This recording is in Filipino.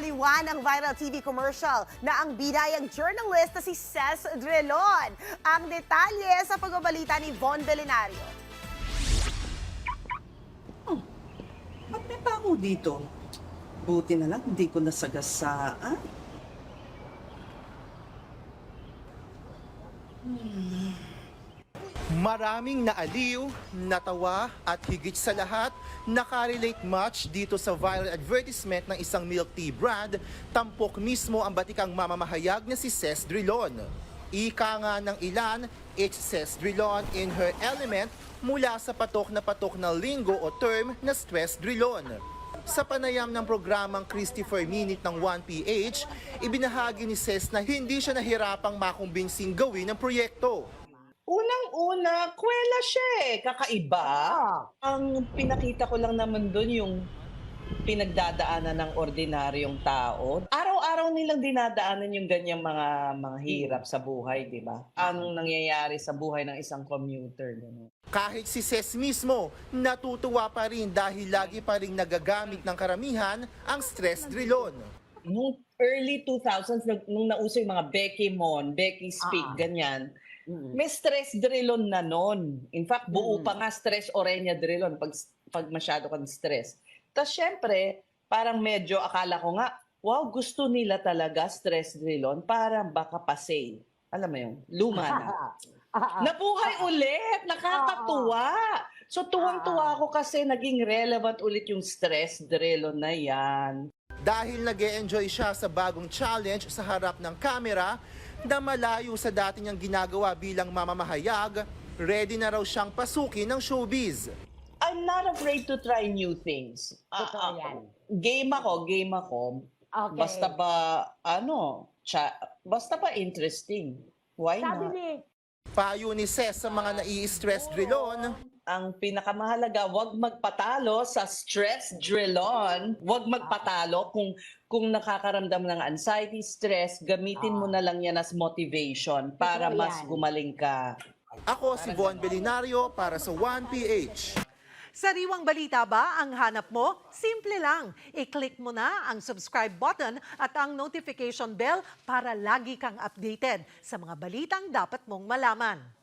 Pinaliwan ng viral TV commercial na ang bidayang journalist na si Ces Drelon. Ang detalye sa pagbabalita ni Von Belenario. Ba't may tao dito? Buti na lang, hindi ko nasagasaan. Maraming naaliw, natawa at higit sa lahat, nakarelate much dito sa viral advertisement ng isang milk tea brand, tampok mismo ang batikang mamamahayag na si Ces Drilon. Ika nga ng ilan, it's Ces Drilon in her element mula sa patok na patok na linggo o term na stress drilon. Sa panayam ng programang Christopher Minute ng 1PH, ibinahagi ni Ces na hindi siya nahirapang makumbinsing gawin ang proyekto. Unang-una, kwela siya eh. Kakaiba. Ang pinakita ko lang naman doon yung pinagdadaanan ng ordinaryong tao. Araw-araw nilang dinadaanan yung ganyang mga mga hirap sa buhay, di ba? Ang nangyayari sa buhay ng isang commuter. Ganun. Kahit si Ces mismo, natutuwa pa rin dahil lagi pa rin nagagamit ng karamihan ang stress drilon. Nung early 2000s, nag- nung nauso yung mga Becky Mon, Becky Speak, Ah. ganyan, may stress drillon na nun. In fact, buo pa nga stress orenya drillon pag, pag masyado kang stress. Tapos syempre, parang medyo akala ko nga, wow, gusto nila talaga stress drillon para baka pa sale. Alam mo yun, luma na. Nabuhay ulit! Nakakatuwa! So tuwang-tuwa ako kasi naging relevant ulit yung stress drillon na yan. Dahil nag enjoy siya sa bagong challenge sa harap ng kamera na malayo sa dati niyang ginagawa bilang mamamahayag, ready na raw siyang pasukin ng showbiz. I'm not afraid to try new things. Ah, Totoo ah, yan. Game ako, game ako. Okay. Basta ba, ano, cha, basta ba interesting. Why Sabi not? ni, Payo ni Ces sa mga nai-stress drilon, Ang pinakamahalaga, wag magpatalo sa stress drillon. Wag magpatalo kung kung nakakaramdam ng anxiety, stress, gamitin mo na lang yan as motivation para Totoo mas yan. gumaling ka. ako si Von Belinario para sa 1PH. Sariwang balita ba ang hanap mo? Simple lang. I-click mo na ang subscribe button at ang notification bell para lagi kang updated sa mga balitang dapat mong malaman.